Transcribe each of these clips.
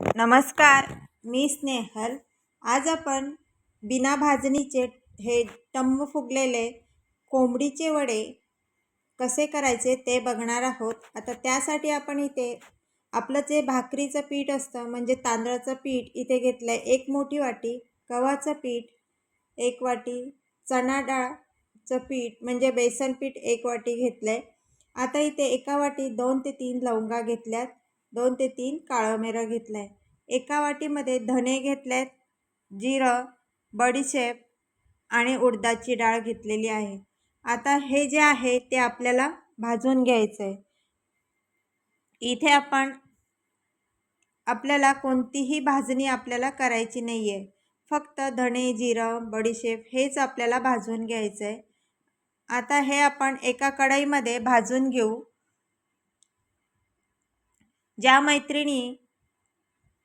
नमस्कार मी स्नेहल. आज आपण बिना भाजणीचे हे टम्म फुगलेले कोंबडीचे वडे कसे करायचे ते बघणार आहोत. आता त्यासाठी आपण इथे आपलं जे भाकरीचं पीठ असतं म्हणजे तांदळाचं पीठ इथे घेतलं आहे एक मोठी वाटी गव्हाचं पीठ एक वाटी चणा डाळचं पीठ म्हणजे बेसन पीठ एक वाटी घेतलं आहे आता इथे एका वाटी दोन ते तीन लवंगा घेतल्यात. दोन ते तीन काळं मिरं घेतलं आहे एका वाटीमध्ये धने घेतलेत जिरं बडीशेप आणि उडदाची डाळ घेतलेली आहे. आता हे जे आहे ते आपल्याला भाजून घ्यायचं आहे इथे आपण आपल्याला कोणतीही भाजणी आपल्याला करायची नाही आहे फक्त धणे जिरं बडीशेप हेच आपल्याला भाजून घ्यायचं आहे आता हे आपण एका कढईमध्ये भाजून घेऊ. ज्या मैत्रिणी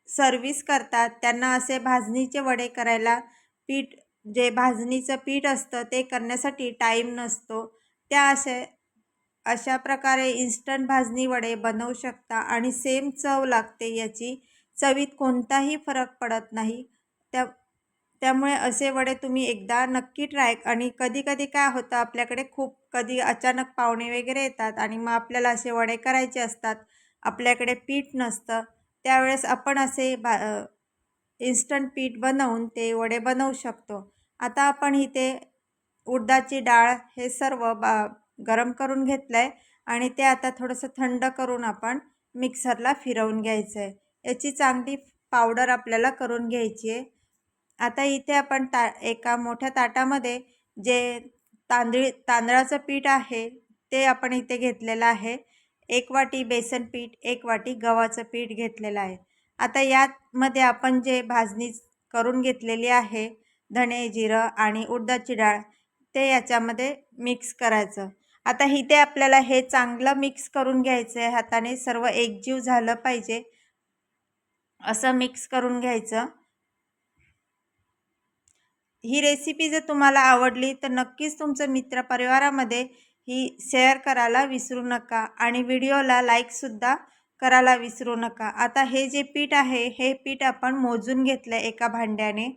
सर्विस करतात त्यांना असे भाजणीचे वडे करायला पीठ जे भाजणीचं पीठ असतं ते करण्यासाठी टाईम नसतो. त्या असे अशा प्रकारे इन्स्टंट भाजणी वडे बनवू शकता आणि सेम चव लागते याची. चवीत कोणताही फरक पडत नाही. त्या त्यामुळे असे वडे तुम्ही एकदा नक्की ट्राय आणि कधी कधी काय होतं आपल्याकडे खूप कधी अचानक पाहुणे वगैरे येतात आणि मग आपल्याला असे वडे करायचे असतात. आपल्याकडे पीठ नसतं त्यावेळेस आपण असे बा इन्स्टंट पीठ बनवून ते वडे बनवू शकतो. आता आपण इथे उडदाची डाळ हे सर्व बा गरम करून घेतलं आहे आणि ते आता थोडंसं थंड करून आपण मिक्सरला फिरवून घ्यायचं आहे याची चांगली पावडर आपल्याला करून घ्यायची आहे. आता इथे आपण ता एका मोठ्या ताटामध्ये जे तांदळी तांदळाचं पीठ आहे ते आपण इथे घेतलेलं आहे. एक वाटी बेसन पीठ एक वाटी गव्हाचं पीठ घेतलेलं आहे. आता यामध्ये आपण जे भाजणी करून घेतलेली आहे धणे जिरं आणि उडदाची डाळ ते याच्यामध्ये मिक्स करायचं. आता इथे आपल्याला हे चांगलं मिक्स करून घ्यायचं आहे. हाताने सर्व एकजीव झालं पाहिजे. असं मिक्स करून घ्यायचं. ही रेसिपी जर तुम्हाला आवडली तर नक्कीच तुमचं मित्रपरिवारामध्ये ही शेअर करायला विसरू नका आणि व्हिडिओला लाईकसुद्धा करायला विसरू नका. आता हे जे पीठ आहे हे पीठ आपण मोजून घेतलं आहे एका भांड्याने.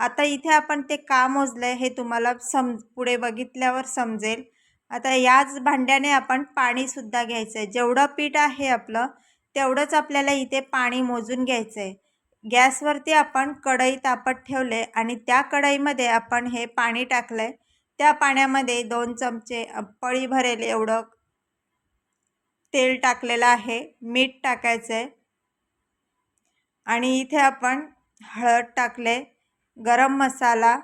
आता इथे आपण ते का मोजलं आहे हे तुम्हाला सम पुढे बघितल्यावर समजेल. आता याच भांड्याने आपण पाणीसुद्धा घ्यायचं आहे जेवढं पीठ आहे आपलं तेवढंच आपल्याला इथे पाणी मोजून घ्यायचं आहे गॅसवरती आपण कढई तापत ठेवले आणि त्या कढईमध्ये आपण हे पाणी टाकलं आहे त्या पाण्यामध्ये दोन चमचे पळी भरेल एवढं तेल टाकलेलं आहे. मीठ टाकायचं आहे आणि इथे आपण हळद टाकले गरम मसाला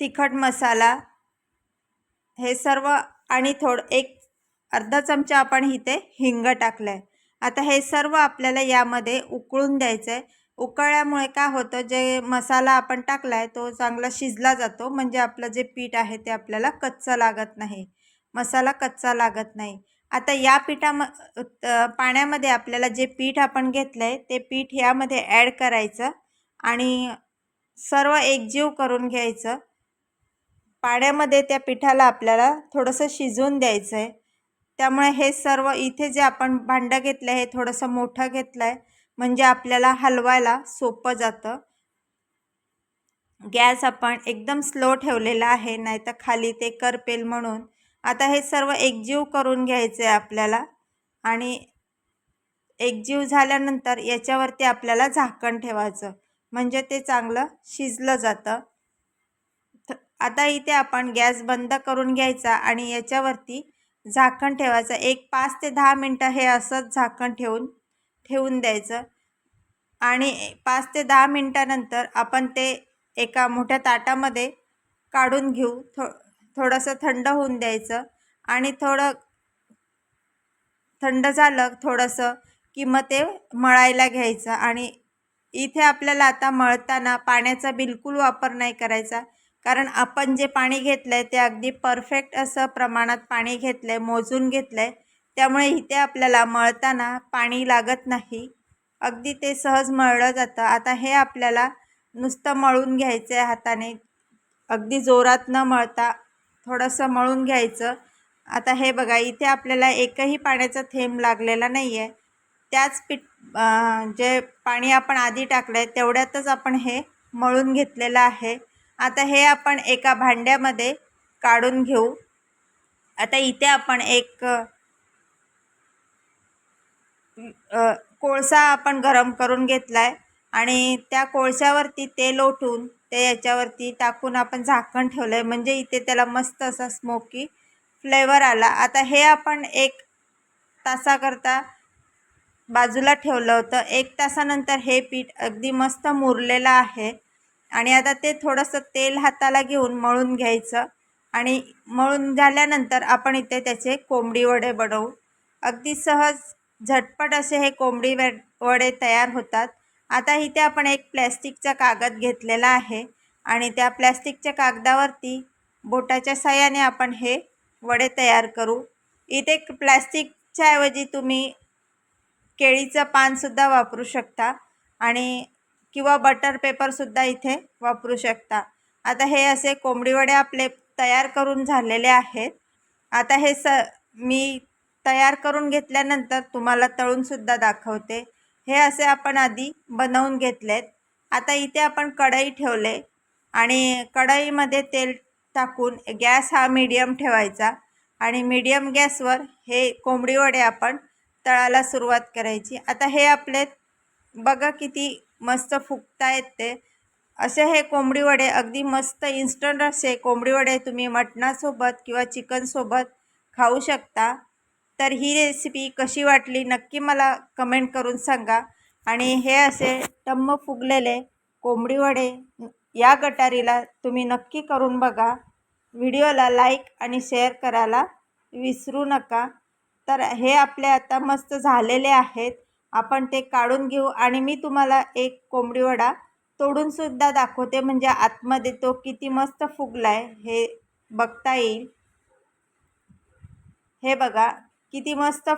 तिखट मसाला हे सर्व आणि थोडं एक अर्धा चमचा आपण इथे हिंग टाकलं आहे आता हे सर्व आपल्याला यामध्ये उकळून द्यायचं आहे उकळल्यामुळे काय होतं? जे मसाला आपण टाकला आहे तो चांगला शिजला जातो. म्हणजे आपलं जे पीठ आहे ते आपल्याला कच्चं लागत नाही. मसाला कच्चा लागत नाही. आता या पिठाम पाण्यामध्ये आपल्याला जे पीठ आपण घेतलं आहे ते पीठ यामध्ये ॲड करायचं आणि सर्व एकजीव करून घ्यायचं. पाण्यामध्ये त्या पिठाला आपल्याला थोडंसं शिजवून द्यायचं आहे त्यामुळे हे सर्व इथे जे आपण भांडं घेतलं आहे हे थोडंसं मोठं घेतलं आहे म्हणजे आपल्याला हलवायला सोपं जातं. गॅस आपण एकदम स्लो ठेवलेला आहे नाही तर खाली ते करपेल म्हणून. आता हे सर्व एकजीव करून घ्यायचं आहे आपल्याला आणि एकजीव झाल्यानंतर याच्यावरती आपल्याला झाकण ठेवायचं. म्हणजे ते चांगलं शिजलं जातं. आता इथे आपण गॅस बंद करून घ्यायचा आणि याच्यावरती झाकण ठेवायचं. एक पाच ते दहा मिनटं हे असंच झाकण ठेवून ठेवून द्यायचं. आणि पाच ते दहा मिनटानंतर आपण ते एका मोठ्या ताटामध्ये काढून घेऊ. थो थोडंसं थंड होऊन द्यायचं. आणि थोडं थंड झालं थोडंसं की मग ते मळायला घ्यायचं. आणि इथे आपल्याला आता मळताना पाण्याचा बिलकुल वापर नाही करायचा. कारण आपण जे पाणी घेतलं आहे ते अगदी परफेक्ट असं प्रमाणात पाणी घेतलं आहे मोजून घेतलं आहे त्यामुळे इथे आपल्याला मळताना पाणी लागत नाही. अगदी ते सहज मळलं जातं. आता हे आपल्याला नुसतं मळून घ्यायचं आहे हाताने. अगदी जोरात न मळता थोडंसं मळून घ्यायचं. आता हे बघा इथे आपल्याला एकही पाण्याचा थेंब लागलेला नाही आहे त्याच पीठ जे पाणी आपण आधी टाकलं आहे तेवढ्यातच आपण हे मळून घेतलेलं आहे. आता हे आपण एका भांड्यामध्ये काढून घेऊ. आता इथे आपण एक कोळसा आपण गरम करून घेतला आहे आणि त्या कोळशावरती तेल ओठून ते याच्यावरती टाकून आपण झाकण ठेवलं आहे म्हणजे इथे त्याला मस्त असा स्मोकी फ्लेवर आला. आता हे आपण एक तासाकरता बाजूला ठेवलं होतं. एक तासानंतर हे पीठ अगदी मस्त मुरलेलं आहे. आणि आता ते थोडंसं तेल हाताला घेऊन मळून घ्यायचं. आणि मळून झाल्यानंतर आपण इथे त्याचे कोंबडी वडे बनवू. अगदी सहज झटपट असे हे कोंबडी वे वडे तयार होतात. आता इथे आपण एक प्लॅस्टिकचा कागद घेतलेला आहे आणि त्या प्लॅस्टिकच्या कागदावरती बोटाच्या साह्याने आपण हे वडे तयार करू. इथे प्लॅस्टिकच्या ऐवजी तुम्ही केळीचं पानसुद्धा वापरू शकता आणि किंवा बटर पेपरसुद्धा इथे वापरू शकता. आता हे असे कोंबडी वडे आपले तयार करून झालेले आहेत. आता हे स मी तयार करून घेतल्यानंतर तुम्हाला तळूनसुद्धा दाखवते. हे असे आपण आधी बनवून घेतलेत. आता इथे आपण कढई ठेवले आणि कढईमध्ये तेल टाकून गॅस हा मीडियम ठेवायचा आणि मीडियम गॅसवर हे कोंबडी वडे आपण तळायला सुरुवात करायची. आता हे आपले बघा किती मस्त फुगतायत ते असे हे कोंबडी वडे अगदी मस्त इन्स्टंट असे कोंबडी वडे तुम्ही मटणासोबत किंवा चिकनसोबत खाऊ शकता. तर ही रेसिपी कशी वाटली नक्की मला कमेंट करून सांगा. आणि हे असे टम्म फुगलेले कोंबडी वडे या गटारीला तुम्ही नक्की करून बघा. व्हिडिओला लाईक आणि शेअर करायला विसरू नका. तर हे आपले आता मस्त झालेले आहेत. आपण ते काढून घेऊ आणि मी तुम्हाला एक कोंबडी वडा तोडूनसुद्धा दाखवते. म्हणजे आतमध्ये तो किती मस्त फुगला आहे हे बघता येईल. हे बघा. किती मस्त